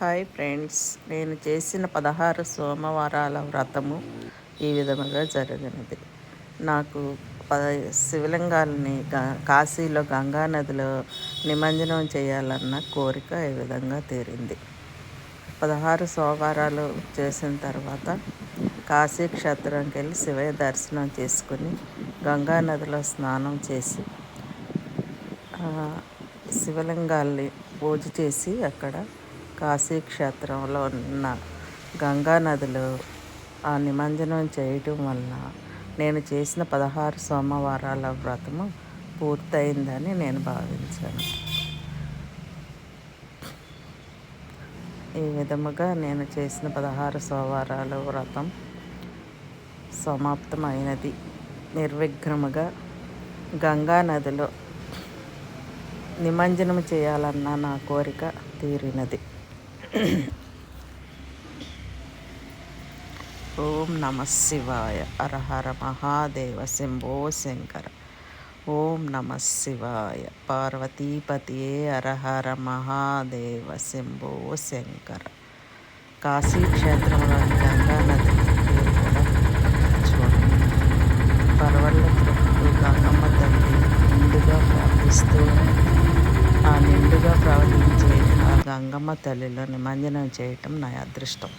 Hi friends. నేను చేసిన పదహారు సోమవారాల వ్రతము ఈ విధముగా జరిగినది. నాకు పద శివలింగాలని కాశీలో గంగా నదిలో నిమజ్జనం చేయాలన్న కోరిక ఈ విధంగా తీరింది. పదహారు సోమవారాలు చేసిన తర్వాత కాశీ క్షేత్రంకి వెళ్ళి శివయ్య దర్శనం చేసుకుని గంగా నదిలో స్నానం చేసి శివలింగాల్ని పూజ చేసి అక్కడ కాశీక్షేత్రంలో ఉన్న గంగానదిలో ఆ నిమజ్జనం చేయటం వలన నేను చేసిన పదహారు సోమవారాల వ్రతము పూర్తయిందని నేను భావించాను. ఈ విధముగా నేను చేసిన పదహారు సోమవారాల వ్రతం సమాప్తమైనది. నిర్విఘ్నముగా గంగా నదిలో నిమజ్జనం చేయాలన్న నా కోరిక తీరినది. ఓం నమ శివాయ అరహర మహాదేవ శంభో శంకర. ఓం నమ శివాయ పార్వతీపతియే అరహర మహాదేవ శంభో శంకర. కాశీ క్షేత్రంలోని గంగా నది కూడా చూడండి. పర్వళ్ళ గంగమ్మ తల్లి నిండుగా ప్రవహిస్తూ ఆ నిండుగా ప్రవహించే గంగమ్మ తల్లిలో నిమజ్జనం చేయటం నా అదృష్టం.